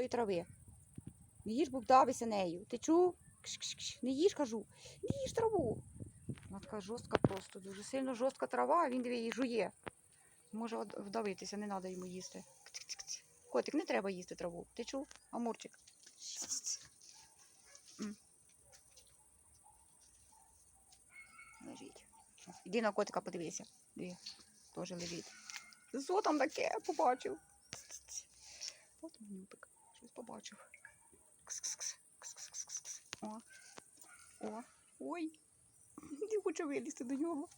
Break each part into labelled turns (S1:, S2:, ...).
S1: тої трави. Не їж, бо вдавися нею. Ти чув? Кш-кш-кш. Не їж, кажу. Не їж траву. Вона така жорстка просто, дуже сильно жорстка трава, а він її жує. Може вдавитися, не треба йому їсти. Котик, не треба їсти траву. Ти чув? Амурчик. Лежить. Іди на котика подивися. Диви, теж лежить. Що там таке? Побачив. От манюпик. Щось побачив. Кс-кс-кс. Кс-кс-кс-кс. О. О. Ой. Не хочу вилізти до нього.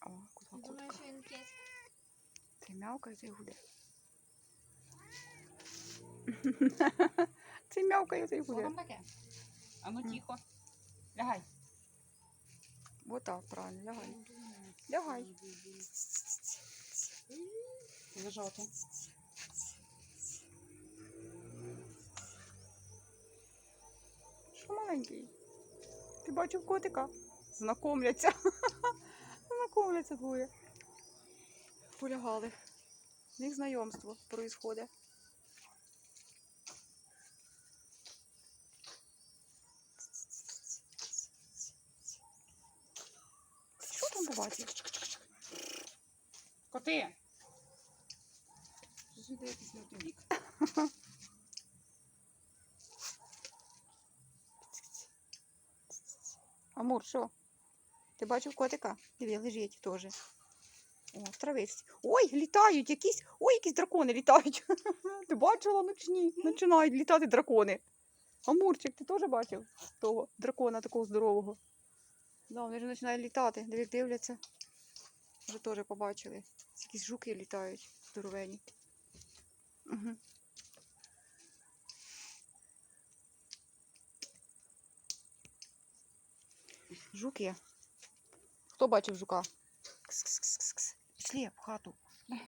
S1: О, куда
S2: Думаю, що він кіт.
S1: Ти мявкає, ти гуде. Це мявкає, ти гуде.
S3: А ну тихо. Лягай.
S1: Вот так, правильно, лягай. Лягай.
S3: Лежати.
S1: Що маленький? Ти бачив котика? Знакомляться. Знакомляться двоє. Полягали. В них знайомство происходить. Побачив?
S3: Коти. Сюди якийсь не той бік.
S1: Амур, що? Ти бачив котика? Диви, лежить теж. О, в. Ой, літають якісь. Ой, якісь дракони літають. Ти бачила ночні? Починають літати дракони. Амурчик, ти теж бачив того дракона такого здорового? Да, вони вже починають літати. Дивляться. Вже теж побачили. Якісь жуки літають здоровені. Угу. Жуки. Хто бачив жука? Кс-кс-кс-кс. Пішли в хату.